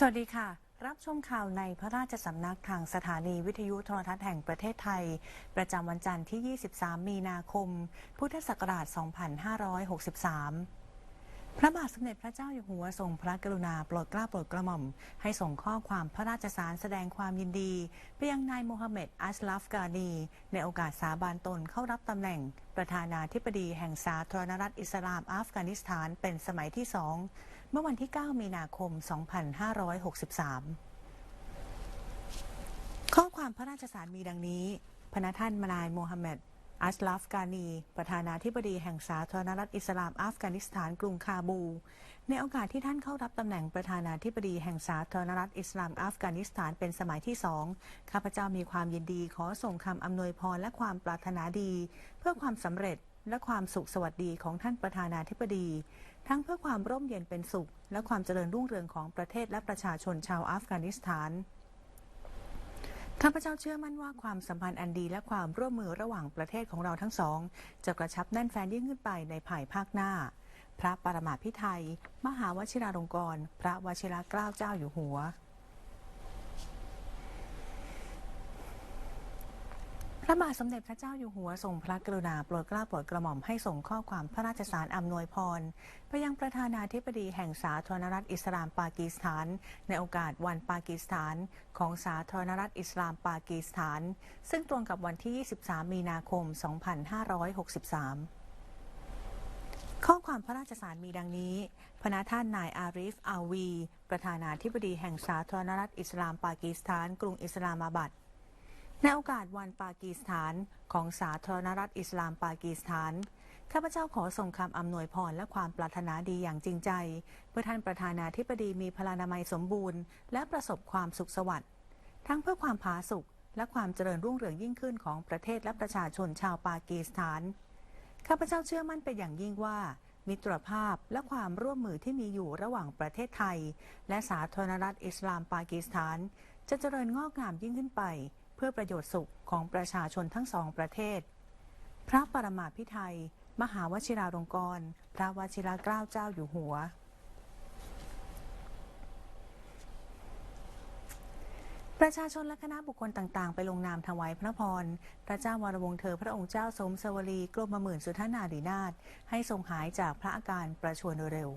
สวัสดีค่ะ รับชมข่าวในพระราชสำนักทางสถานีวิทยุโทรทัศน์แห่งประเทศไทย ประจำวันจันทร์ที่ 23 มีนาคม พุทธศักราช 2563พระบาทสมเด็จพระเจ้าอยู่หัวทรงพระกรุณาโปรดเกล้าโปรดกระหม่อม ให้ส่งข้อความพระราชสารแสดงความยินดี ไปยังนายโมฮัมเหม็ดอัชลัฟกานี ในโอกาสสาบานตนเข้ารับตำแหน่ง ประธานาธิบดีแห่งสาธารณรัฐอิสลามอัฟกานิสถานเป็นสมัยที่สอง เมื่อวันที่ 9 มีนาคม 2563 ข้อความพระราชสารมีดังนี้ พระท่านมานายโมฮัมเหม็ดอัชลัฟกานี ประธานาธิบดีแห่งสาธารณรัฐอิสลามอัฟกานิสถานกรุงคาบู ในโอกาสที่ท่านเข้ารับตำแหน่งประธานาธิบดีแห่งสาธารณรัฐอิสลามอัฟกานิสถานเป็นสมัยที่สองข้าพเจ้ามีความยินดีขอส่งคำอำนวยพรและความปรารถนาดี เพื่อความสำเร็จ และความสุขสวัสดีของท่านประธานาธิบดี ทั้งเพื่อความร่มเย็นเป็นสุข และความเจริญรุ่งเรืองของประเทศและประชาชนชาวอัฟกานิสถานข้าพเจ้าเชื่อมั่นว่าความสัมพันธ์อันดีและความร่วมมือระหว่างประเทศของเราทั้งสอง จะกระชับแน่นแฟนยิ่งขึ้นไปในภายภาคหน้า พระปรมาภิไธยมหาวชิราลงกรณ์พระวชิรเกล้าเจ้าอยู่หัว พระบาทสมเด็จพระเจ้าอยู่หัวทรงพระกรุณาโปรดเกล้าโปรดกระหม่อมให้ส่งข้อความพระราชสารอำนวยพร ไปยังประธานาธิบดีแห่งสาธารณรัฐอิสลามปากีสถาน ในโอกาสวันปากีสถาน ของสาธารณรัฐอิสลามปากีสถาน ซึ่งตรงกับวันที่ 23 มีนาคม 2563ข้อความพระราชสารมีดังนี้ พระท่านนายอาริฟอาวี ประธานาธิบดีแห่งสาธารณรัฐอิสลามปากีสถาน กรุงอิสลามาบัด ในโอกาสวันปากีสถานของสาธารณรัฐอิสลามปากีสถาน ข้าพเจ้าขอส่งคำอำนวยพรและความปรารถนาดีอย่างจริงใจ เพื่อท่านประธานาธิบดีมีพลานามัยสมบูรณ์ และประสบความสุขสวัสดิ์ทั้งเพื่อความผาสุกและความเจริญรุ่งเรืองยิ่งขึ้นของประเทศและประชาชนชาวปากีสถาน ข้าพเจ้าเชื่อมั่นเป็นอย่างยิ่งว่า มิตรภาพและความร่วมมือที่มีอยู่ระหว่างประเทศไทย และสาธารณรัฐอิสลามปากีสถาน จะเจริญงอกงามยิ่งขึ้นไป เพื่อประโยชน์สุขของประชาชนทั้งสองประเทศ พระปรมาภิไธยมหาวชิราลงกรณ์พระวชิรเกล้าเจ้าอยู่หัว ประชาชนและคณะบุคคลต่าง ๆ ไปลงนามถวายพระพร พระเจ้าวรวงเธอพระองค์เจ้าสมสวลีกรมหมื่นสุทนารีนาถให้ทรงหายจากพระอาการประชวรเร็ว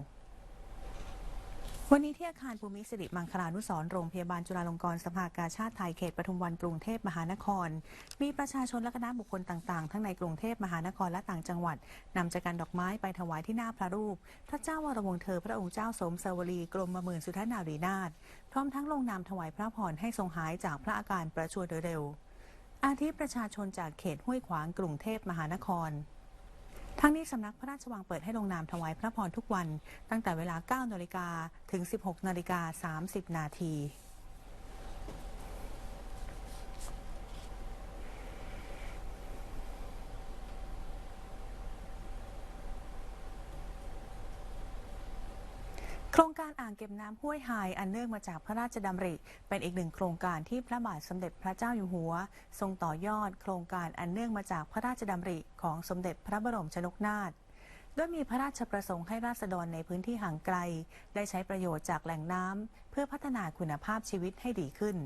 วันนี้ที่อาคารภูมิสิริมังคลานุสรโรงพยาบาลจุฬาลงกรณ์สภากาชาติไทยเขตปทุมวันกรุงเทพมหานคร มีประชาชนและคณะบุคคลต่างๆ ทั้งในกรุงเทพมหานครและต่างจังหวัดนำจักรดอกไม้ไปถวายที่หน้าพระรูป พระเจ้าวรวงเธอพระองค์เจ้าสมสวลีกรมหมื่นสุทนารีนาถพร้อมทั้งลงนามถวายพระพรให้ทรงหายจากพระอาการประชวรโดยเร็ว อาทิประชาชนจากเขตห้วยขวางกรุงเทพมหานคร ทั้งนี้สำนักพระราชวังเปิดให้ลงนามถวายพระพรทุกวัน ตั้งแต่เวลา 9นาฬิกาถึง 16นาฬิกา30นาที ครงการอ่างเก็บน้ำห้วยหายอันเนื่องมาจากพระราชดำริ เป็นอีกหนึ่งโครงการที่พระบาทสมเด็จพระเจ้าอยู่หัว ทรงต่อยอด โครงการอันเนื่องมาจากพระราชดำริของสมเด็จพระบรมชนกนาถโดยมีพระราชประสงค์ให้ราษฎรในพื้นที่ห่างไกล ได้ใช้ประโยชน์จากแหล่งน้ำเพื่อพัฒนาคุณภาพชีวิตให้ดีขึ้น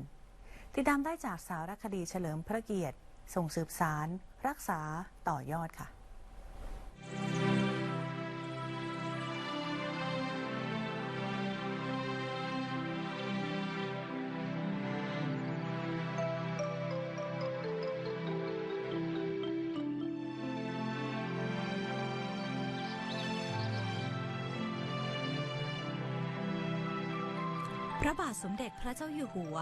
ติดตามได้จากสารคดีเฉลิมพระเกียรติ ส่งสืบสาร รักษาต่อยอดค่ะ ระบาทสมเด็จพระเจ้าอยู่หัว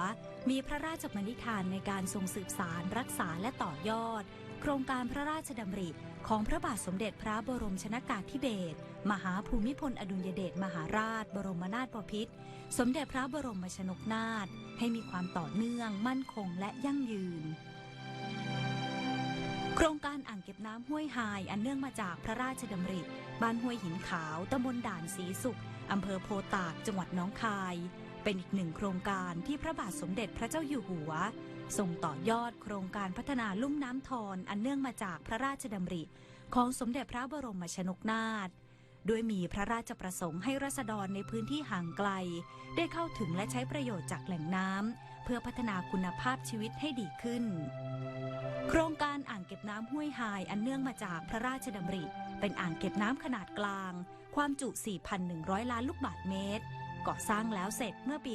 มีพระราชมณิธานในการทรงสืบสารรักษาและต่อยอด โครงการพระราชดำริของพระบาทสมเด็จพระบรมชนากาธิเบศรมหาภูมิพลอดุลยเดชมหาราช บรมนาถบพิตรสมเด็จพระบรมชนกนาถให้มีความต่อเนื่อง มั่นคงและยั่งยืน โครงการอ่างเก็บน้ำห้วยหายอันเนื่องมาจากพระราชดำริบ้านห้วยหินขาวตำบลด่านศรีสุขอำเภอโพตากจังหวัดน้องคาย เป็นอีกหนึ่งโครงการที่พระบาทสมเด็จพระเจ้าอยู่หัวส่งต่อยอดโครงการพัฒนาลุ่มน้ำทอนอันเนื่องมาจากพระราชดำริ ของสมเด็จพระบรมชนกนาถด้วยมีพระราชประสงค์ให้รัษฎรในพื้นที่ห่างไกล ได้เข้าถึงและใช้ประโยชน์จากแหล่งน้ำเพื่อพัฒนาคุณภาพชีวิตให้ดีขึ้น โครงการอ่างเก็บน้ำห้วยหายอันเนื่องมาจากพระราชดำริ เป็นอ่างเก็บน้ำขนาดกลาง ความจุ 4,100 ล้านลูกบาศก์เมตร ก่อสร้างแล้วเสร็จเมื่อปี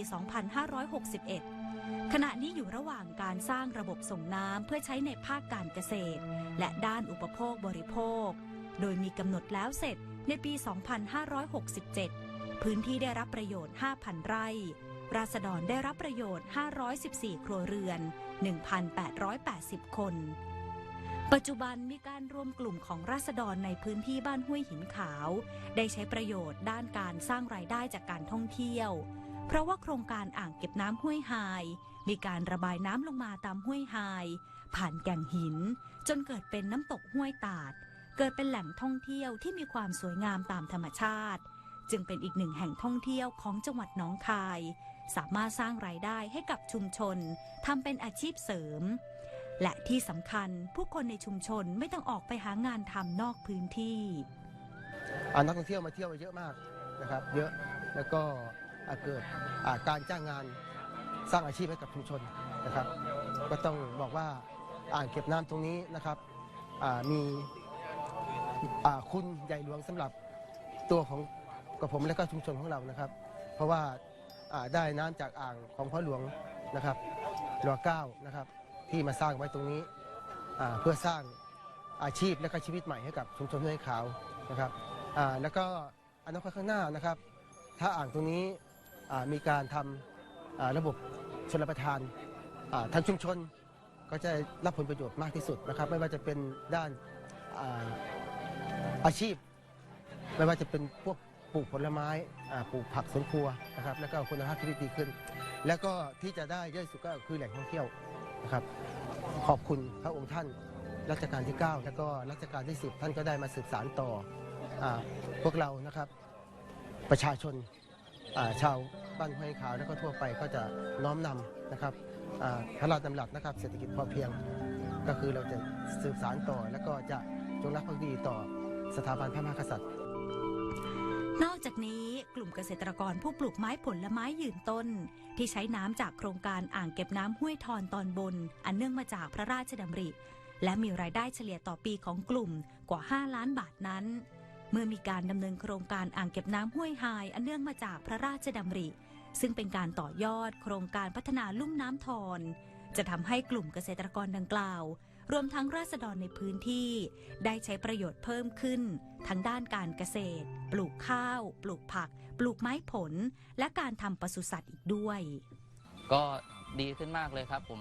2561 ขณะนี้อยู่ระหว่างการสร้างระบบส่งน้ำเพื่อใช้ในภาคการเกษตร และด้านอุปโภคบริโภค โดยมีกำหนดแล้วเสร็จในปี 2567 พื้นที่ได้รับประโยชน์ 5,000 ไร่ ราษฎรได้รับประโยชน์ 514 ครัวเรือน 1,880 คน ปัจจุบันมีการรวมกลุ่มของราษฎรในพื้นที่บ้านห้วยหินขาว ได้ใช้ประโยชน์ด้านการสร้างรายได้จากการท่องเที่ยว เพราะว่าโครงการอ่างเก็บน้ำห้วยหายมีการระบายน้ำลงมาตามห้วยหายผ่านแก่งหิน จนเกิดเป็นน้ำตกห้วยตาด เกิดเป็นแหล่งท่องเที่ยวที่มีความสวยงามตามธรรมชาติ จึงเป็นอีกหนึ่งแห่งท่องเที่ยวของจังหวัดหนองคาย สามารถสร้างรายได้ให้กับชุมชนทำเป็นอาชีพเสริม และที่สำคัญผู้คนในชุมชนไม่ต้องออกไปหางานทำนอกพื้นที่อ่านักท่องเที่ยวมาเที่ยวมาเยอะมากนะครับ เยอะแล้วก็เกิดการจ้างงานสร้างอาชีพให้กับชุมชนนะครับ ก็ต้องบอกว่าอ่างเก็บน้ำตรงนี้นะครับมีคุณใหญ่หลวงสำหรับตัวของกับผมและก็ชุมชนของเรานะครับ เพราะว่าอ่าได้น้ำจากอ่างของพ่อหลวงนะครับรอเก้านะครับ ที่มาสร้างไว้ตรงนี้เพื่อสร้างอาชีพและก็ชีวิตใหม่ให้กับชุมชนห้วยขาวนะครับแล้วก็อนาคตข้างหน้านะครับ ถ้าอ่างตรงนี้มีการทำอ่าระบบชลประทานทางชุมชนก็จะรับผลประโยชน์มากที่สุดนะครับ ไม่ว่าจะเป็นด้านอาอาชีพ ไม่ว่าจะเป็นพวกปลูกผลไม้ปลูกผักสวนครัวนะครับ แล้วก็คุณภาพชีวิตดีขึ้น แล้วก็ที่จะได้เยอะสุดก็คือแหล่งท่องเที่ยว นะครับขอบคุณพระองค์ท่านรัชกาลที่ 9 แล้วก็รัชกาลที่ 10 ท่านก็ได้มาสืบสานต่ออพวกเรานะครับประชาชนาชาวบ้านห้วยขาวแล้วก็ทั่วไปก็จะน้อมนำนะครับอ่าพระราชดำรัสนะครับเศรษฐกิจพอเพียง ก็คือเราจะสืบสารต่อ แล้วก็จะจงรักภักดีต่อสถาบันพระมหากษัตริย์ นอกจากนี้กลุ่มเกษตรกรผู้ปลูกไม้ผลไม้ยืนต้น ที่ใช้น้ำจากโครงการอ่างเก็บน้ำห้วยทอนตอนบน อันเนื่องมาจากพระราชดำริ และมีรายได้เฉลี่ยต่อปีของกลุ่มกว่า 5 ล้านบาทนั้น เมื่อมีการดำเนินโครงการอ่างเก็บน้ำห้วยหายอันเนื่องมาจากพระราชดำริ ซึ่งเป็นการต่อยอดโครงการพัฒนาลุ่มน้ำทอนจะทำให้กลุ่มเกษตรกรดังกล่าว รวมทั้งราษฎรในพื้นที่ ได้ใช้ประโยชน์เพิ่มขึ้น ทั้งด้านการเกษตร ปลูกข้าว ปลูกผัก ปลูกไม้ผล และการทำปศุสัตว์อีกด้วย ก็ดีขึ้นมากเลยครับผม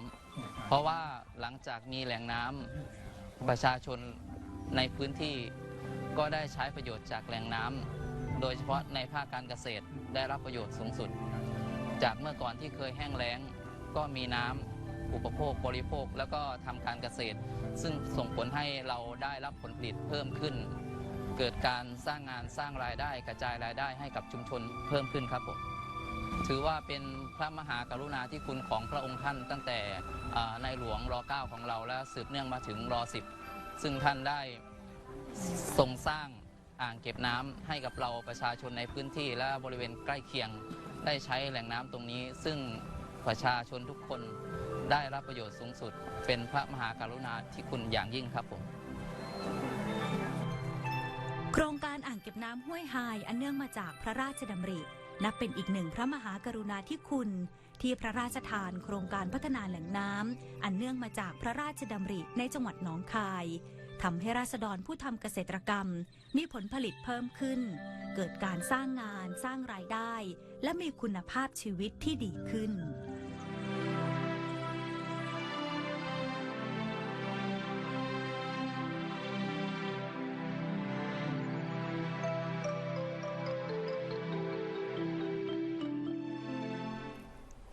เพราะว่าหลังจากมีแหล่งน้ำประชาชนในพื้นที่ก็ได้ใช้ประโยชน์จากแหล่งน้ำโดยเฉพาะในภาคการเกษตรได้รับประโยชน์สูงสุด จากเมื่อก่อนที่เคยแห้งแล้งก็มีน้ำ อุปโภคบริโภค แล้วก็ทำการเกษตร ซึ่งส่งผลให้เราได้รับผลผลิตเพิ่มขึ้น เกิดการสร้างงานสร้างรายได้กระจายรายได้ให้กับชุมชนเพิ่มขึ้นครับผมถือว่าเป็นพระมหากรุณาธิคุณของพระองค์ท่านตั้งแต่ในหลวงร 9 ของเราและสืบเนื่องมาถึงร 10 ซึ่งท่านได้ทรงสร้างอ่างเก็บน้ำให้กับเราประชาชนในพื้นที่และบริเวณใกล้เคียงได้ใช้แหล่งน้ำตรงนี้ ซึ่งประชาชนทุกคน ได้รับประโยชน์สูงสุด เป็นพระมหากรุณาธิคุณอย่างยิ่งครับผมโครงการอ่างเก็บน้ำห้วยหายอันเนื่องมาจากพระราชดำริ นับเป็นอีกหนึ่งพระมหากรุณาธิคุณ ที่พระราชทานโครงการพัฒนาแหล่งน้ำอันเนื่องมาจากพระราชดำริในจังหวัดหนองคายทำให้ราษฎรผู้ทำเกษตรกรรม มีผลผลิตเพิ่มขึ้น เกิดการสร้างงานสร้างรายได้ และมีคุณภาพชีวิตที่ดีขึ้น